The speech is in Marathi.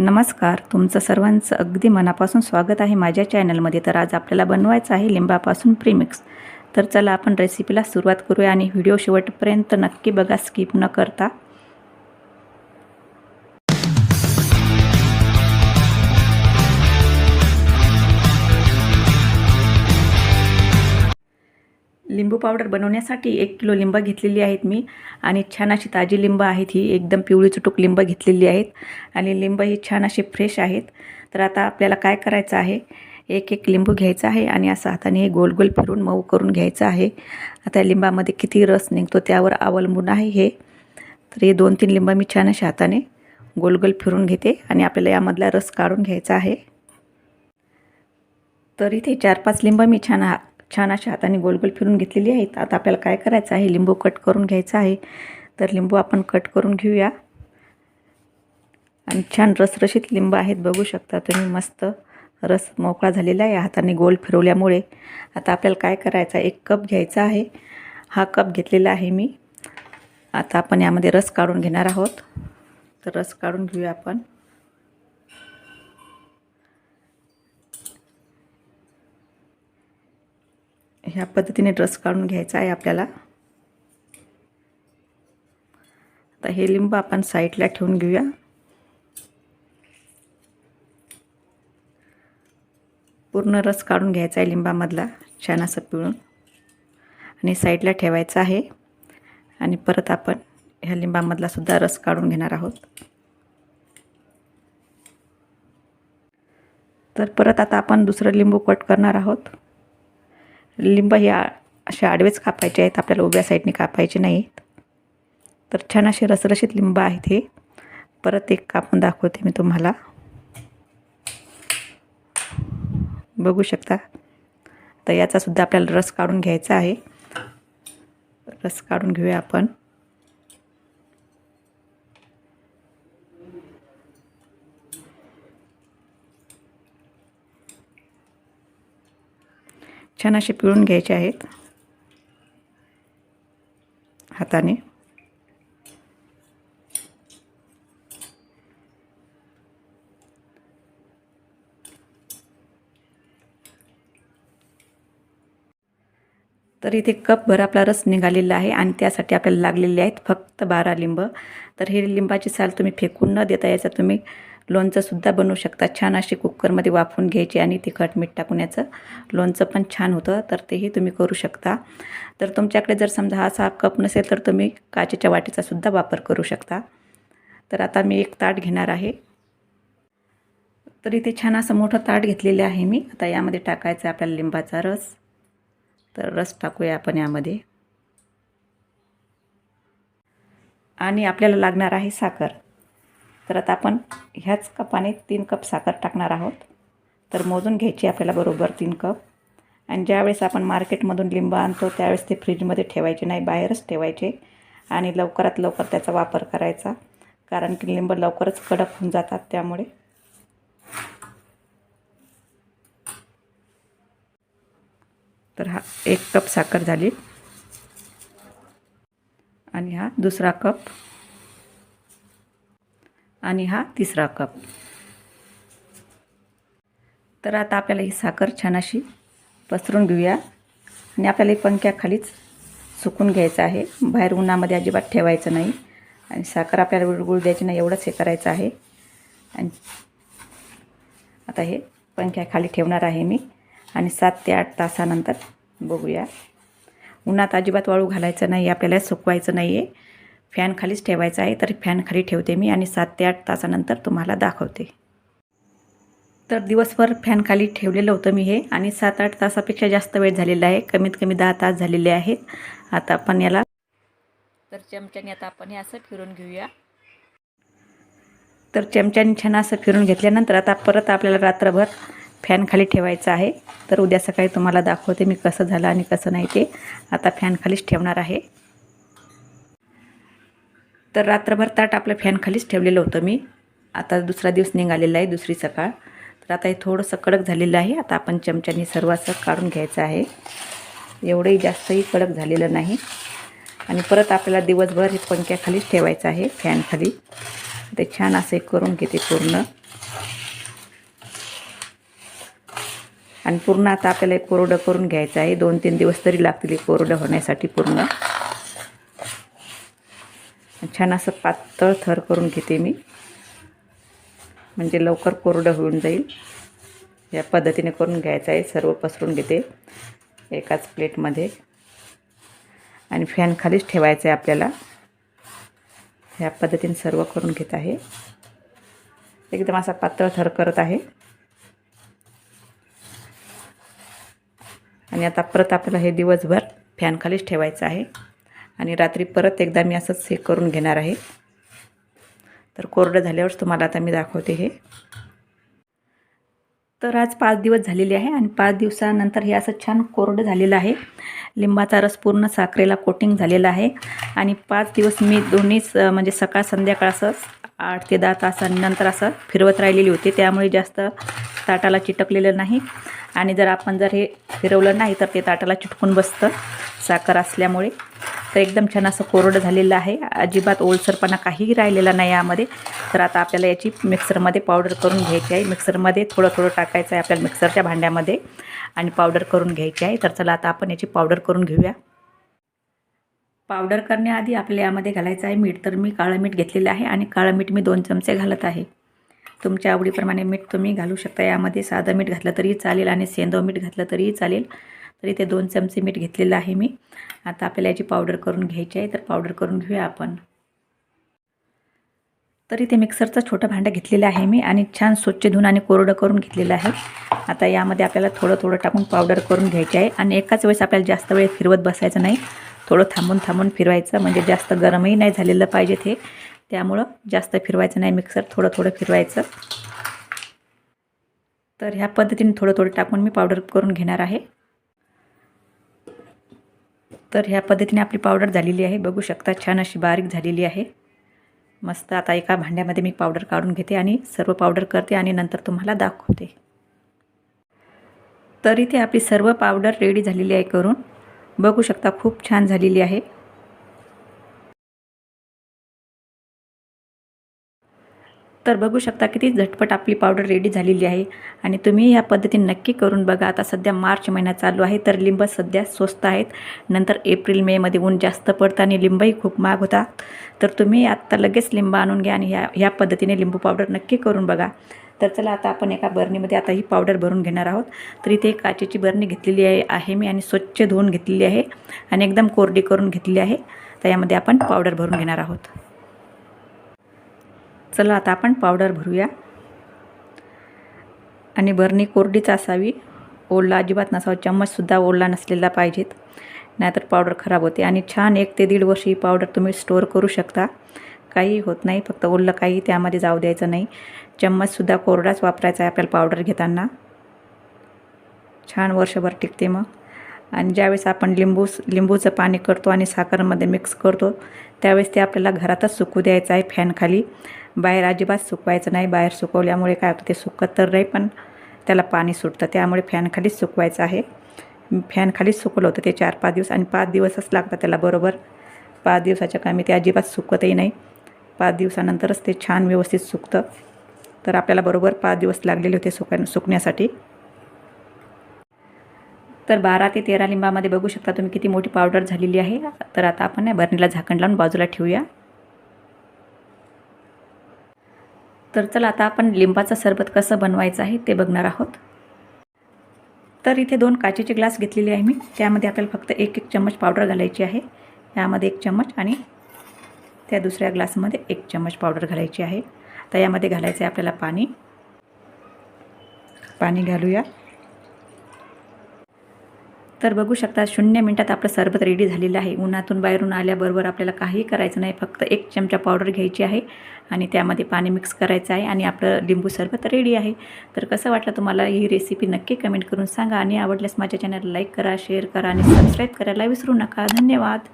नमस्कार तुमचं सर्वांचं अगदी मनापासून स्वागत आहे माझ्या चॅनलमध्ये. तर आज आपल्याला बनवायचं आहे लिंबापासून प्रीमिक्स तर चला आपण रेसिपीला सुरुवात करूया आणि व्हिडिओ शेवटपर्यंत नक्की बघा स्किप न करता. लिंबू पावडर बनवण्यासाठी एक किलो लिंब घेतलेली आहेत मी. आणि छान अशी ताजी लिंब आहेत ही. एकदम पिवळी चुटूक लिंब घेतलेली आहेत. आणि लिंब ही छान असे फ्रेश आहेत. तर आता आपल्याला काय करायचं आहे? एक एक लिंबू घ्यायचा आहे आणि असं हाताने हे गोल गोल फिरून मऊ करून घ्यायचं आहे. आता लिंबामध्ये किती रस निघतो त्यावर अवलंबून आहे हे. तर हे दोन तीन लिंब मी छान अशा हाताने गोल गोल फिरून घेते आणि आपल्याला यामधला रस काढून घ्यायचा आहे. तर इथे चार पाच लिंब मी छान हा छान अशा हाताने गोल गोल फिरून घेतलेली आहेत. आता आपल्याला काय करायचं आहे? लिंबू कट करून घ्यायचा आहे. तर लिंबू आपण कट करून घेऊया. आणि छान रसरशीत लिंब आहेत बघू शकता तुम्ही. मस्त रस मोकळा झालेला आहे हाताने गोल फिरवल्यामुळे. आता आपल्याला काय करायचं आहे? एक कप घ्यायचा आहे. हा कप घेतलेला आहे मी. आता आपण यामध्ये रस काढून घेणार आहोत. तर रस काढून घेऊया आपण. ह्या पद्धतीने रस काढून घ्यायचा आहे आपल्याला. आता हे लिंब आपण साईडला ठेवून घेऊया. पूर्ण रस काढून घ्यायचा आहे लिंबामधला छान असं पिळून. आणि साईडला ठेवायचं आहे. आणि परत आपण ह्या लिंबामधला सुद्धा रस काढून घेणार आहोत. तर परत आता आपण दुसरं लिंबू कट करणार आहोत. लिंब हे असे आडवेच कापायचे आहेत. आपल्याला उभ्या साईडने कापायचे नाहीत. तर छान असे रसरशीत लिंब आहेत हे. परत एक कापून दाखवते मी तुम्हाला. बघू शकता. तर याचासुद्धा आपल्याला रस काढून घ्यायचा आहे. रस काढून घेऊया आपण. छान असे पिळून घ्यायचे आहेत. हाताने. तर इथे कपभर आपला रस निघालेला आहे आणि त्यासाठी आपल्याला लागलेले आहेत फक्त बारा लिंब. तर हे लिंबाची साल तुम्ही फेकून न देता याचा तुम्ही लोणचंसुद्धा बनवू शकता. छान असे कुकरमध्ये वाफवून घ्यायचे आणि तिखट मीठ टाकून याचं लोणचं पण छान होतं. तर तेही तुम्ही करू शकता. तर तुमच्याकडे जर समजा हा असा कप नसेल तर तुम्ही काचेच्या वाटीचासुद्धा वापर करू शकता. तर आता मी एक ताट घेणार आहे. तर इथे छान असं मोठं ताट घेतलेलं आहे मी. आता यामध्ये टाकायचं आहे आपल्याला लिंबाचा रस. तर रस टाकूया आपण यामध्ये. आणि आपल्याला लागणार आहे साखर. तर आता आपण ह्याच कपाने तीन कप साखर टाकणार आहोत. तर मोजून घ्यायची आपल्याला बरोबर तीन कप. आणि ज्यावेळेस आपण मार्केटमधून लिंब आणतो त्यावेळेस ते फ्रीजमध्ये ठेवायचे नाही बाहेरच ठेवायचे. आणि लवकरात लवकर त्याचा वापर करायचा. कारण की लिंब लवकरच कडक होऊन जातात त्यामुळे. तर हा एक कप साखर झाली. आणि हा दुसरा कप. आणि हा तिसरा कप. तर आता आपल्याला ही साखर छान अशी पसरून घेऊया. आणि आपल्याला ही पंख्याखालीच सुकून घ्यायचं आहे. बाहेर उन्हामध्ये अजिबात ठेवायचं नाही. आणि साखर आपल्याला विळगुळ द्यायची नाही एवढंच हे करायचं आहे. आणि आता हे पंख्याखाली ठेवणार आहे मी. आणि सात ते आठ तासानंतर बघूया. उन्हात अजिबात वाळू घालायचं नाही आपल्याला सुकवायचं नाही आहे फॅन खालीच ठेवायचं आहे. तर फॅन खाली ठेवते मी आणि सात ते आठ तासानंतर तुम्हाला दाखवते. तर दिवसभर फॅन खाली ठेवलेलं होतं मी हे आणि सात आठ तासापेक्षा जास्त वेळ झालेला आहे. कमीत कमी दहा तास झालेले आहेत. आता आपण याला तर चमच्याने आता आपण हे असं फिरून घेऊया. तर चमच्याने छान असं फिरून घेतल्यानंतर आता परत आपल्याला रात्रभर फॅन खाली ठेवायचं आहे. तर उद्या सकाळी तुम्हाला दाखवते मी कसं झालं आणि कसं नाही ते. आता फॅन खालीच ठेवणार आहे. तर रात्रभर ताट आपलं फॅनखालीच ठेवलेलं होतं मी. आता दुसरा दिवस निघालेला आहे दुसरी सकाळ. तर आता हे थोडंसं कडक झालेलं आहे. आता आपण चमच्याने सर्व असं काढून घ्यायचं आहे. एवढंही जास्तही कडक झालेलं नाही. आणि परत आपल्याला दिवसभर हे पंख्याखालीच ठेवायचं आहे फॅनखाली. ते छान असं एक करून घेते पूर्ण. आणि पूर्ण आता आपल्याला एक कोरडं करून घ्यायचं आहे. दोन तीन दिवस तरी लागतील कोरडं होण्यासाठी पूर्ण. छान असं पातळ थर करून घेते मी. म्हणजे लवकर कोरडं होऊन जाईल. या पद्धतीने करून घ्यायचं आहे. सर्व पसरून घेते एकाच प्लेटमध्ये. आणि फॅन खालीच ठेवायचं आहे आपल्याला. ह्या पद्धतीने सर्व करून घेत आहे. एकदम असा पातळ थर करत आहे. आणि आता परत आपल्याला हे दिवसभर फॅनखालीच ठेवायचं आहे. आणि रात्री परत एकदा मी असंच हे करून घेणार आहे. तर कोरडं झाल्यावरच तुम्हाला आता मी दाखवते हे. तर आज पाच दिवस झालेले आहे आणि पाच दिवसानंतर हे असं छान कोरडं झालेलं आहे. लिंबाचा रस पूर्ण साखरेला कोटिंग झालेला आहे. आणि पाच दिवस मी दोन्हीच म्हणजे सकाळ संध्याकाळ असं आठ ते दहा तासांनंतर असं फिरवत राहिलेली होती. त्यामुळे जास्त ताटाला चिटकलेलं नाही. आणि जर आपण जर हे फिरवलं नाही तर ते ताटाला चिटकून बसतं साखर असल्यामुळे. तर एकदम छान असं कोरडं झालेलं आहे. अजिबात ओलसरपणा काहीही राहिलेला नाही यामध्ये. तर आता आपल्याला याची मिक्सरमध्ये पावडर करून घ्यायची आहे. मिक्सरमध्ये थोडं थोडं टाकायचं आहे आपल्याला मिक्सरच्या भांड्यामध्ये. आणि पावडर करून घ्यायची आहे. तर चला आता आपण याची पावडर करून घेऊया. पावडर करण्याआधी आपल्याला यामध्ये घालायचं आहे मीठ. तर मी काळं मीठ घेतलेलं आहे. आणि काळं मीठ मी दोन चमचे घालत आहे. तुमच्या आवडीप्रमाणे मीठ तुम्ही घालू शकता. यामध्ये साधं मीठ घातलं तरी चालेल आणि सेंदव मीठ घातलं तरीही चालेल. तरी ते दोन चमचे मीठ घेतलेलं आहे मी. आता आपल्याला याची पावडर करून घ्यायची आहे. तर पावडर करून घेऊया आपण. तर इथे मिक्सरचं छोटं भांडं घेतलेलं आहे मी आणि छान स्वच्छ धुवून आणि कोरडं करून घेतलेलं आहे. आता यामध्ये आपल्याला थोडं थोडं टाकून पावडर करून घ्यायची आहे आणि एकाच वेळेस आपल्याला जास्त वेळ फिरवत बसायचं नाही. थोडं थांबून थांबून फिरवायचं. म्हणजे जास्त गरमही नाही झालेलं पाहिजे ते. त्यामुळं जास्त फिरवायचं नाही. मिक्सर थोडं थोडं फिरवायचं. तर ह्या पद्धतीने थोडं थोडं टाकून मी पावडर करून घेणार आहे. तर ह्या पद्धतीने आपली पावडर झालेली आहे. बघू शकता छान अशी बारीक झालेली आहे. मस्त आता एका भांड्यामध्ये मी पावडर काढून घेते आणि सर्व पावडर करते आणि नंतर तुम्हाला दाखवते. तर इथे आपली सर्व पावडर रेडी झालेली आहे करून. बघू शकता खूप छान झालेली आहे. तर बघू शकता किती झटपट आपली पावडर रेडी झालेली आहे. आणि तुम्ही या पद्धतीने नक्की करून बघा. आता सध्या मार्च महिना चालू आहे तर लिंब सध्या स्वस्त आहेत. नंतर एप्रिल मेमध्ये ऊन जास्त पडतं आणि लिंबही खूप महाग होतात तर तुम्ही आत्ता लगेच लिंब आणून घ्या आणि ह्या ह्या पद्धतीने लिंबू पावडर नक्की करून बघा. तर चला आता आपण एका बरणीमध्ये आता ही पावडर भरून घेणार आहोत. तर इथे एक काचेची बरणी घेतलेली आहे आहे मी आणि स्वच्छ धुवून घेतलेली आहे आणि एकदम कोरडी करून घेतलेली आहे. तर यामध्ये आपण पावडर भरून घेणार आहोत. चला आता आपण पावडर भरूया. आणि बरणी कोरडीच असावी ओला अजिबात नसावा चम्मचसुद्धा ओला नसलेला पाहिजेत. नाहीतर पावडर खराब होते. आणि छान एक ते दीड वर्ष ही पावडर तुम्ही स्टोअर करू शकता. काही होत नाही फक्त ओलं काही त्यामध्ये जाऊ द्यायचं नाही. चम्मचसुद्धा कोरडाच वापरायचा आहे आपल्याला पावडर घेताना. छान वर्षभर टिकते मग. आणि ज्यावेळेस आपण लिंबू लिंबूचं पाणी करतो आणि साखरमध्ये मिक्स करतो त्यावेळेस ते आपल्याला घरातच सुकू द्यायचं आहे फॅनखाली बाहेर अजिबात सुकवायचं नाही. बाहेर सुकवल्यामुळे काय होतं ते सुकत तर नाही पण त्याला पाणी सुटतं. त्यामुळे फॅनखालीच सुकवायचं आहे. फॅनखालीच सुकवलं होतं ते चार पाच दिवस आणि पाच दिवसच लागतात त्याला बरोबर. पाच दिवसाच्या कामी ते अजिबात सुकतही नाही. पाच दिवसानंतरच ते छान व्यवस्थित सुकतं. तर आपल्याला बरोबर पाच दिवस लागलेले होते सुका सुकण्यासाठी. तर बारा ते तेरा लिंबामध्ये बघू शकता तुम्ही किती मोठी पावडर झालेली आहे. तर आता आपण या बरणीला झाकण लावून बाजूला ठेवूया. तर चला आता आपण लिंबाचं सरबत कसं बनवायचं आहे ते बघणार आहोत. तर इथे दोन काचेचे ग्लास घेतलेले आहे मी. त्यामध्ये आपल्याला फक्त एक एक चम्मच पावडर घालायची आहे. यामध्ये एक चम्मच आणि त्या दुसऱ्या ग्लासमध्ये एक चम्मच पावडर घालायची आहे. तर यामध्ये घालायचं आहे आपल्याला पाणी. पाणी घालूया. तर बघू शकता शून्य मिनटात आपलं सरबत रेडी झालेलं आहे. उन्हातून बाहेरून आल्याबरोबर आपल्याला काहीही करायचं नाही फक्त एक चमचा पावडर घ्यायची आहे आणि त्यामध्ये पाणी मिक्स करायचं आहे आणि आपलं लिंबू सरबत रेडी आहे. तर कसं वाटलं तुम्हाला ही रेसिपी नक्की कमेंट करून सांगा आणि आवडल्यास माझ्या चॅनलला लाईक करा शेअर करा आणि सबस्क्राईब करायला विसरू नका. धन्यवाद.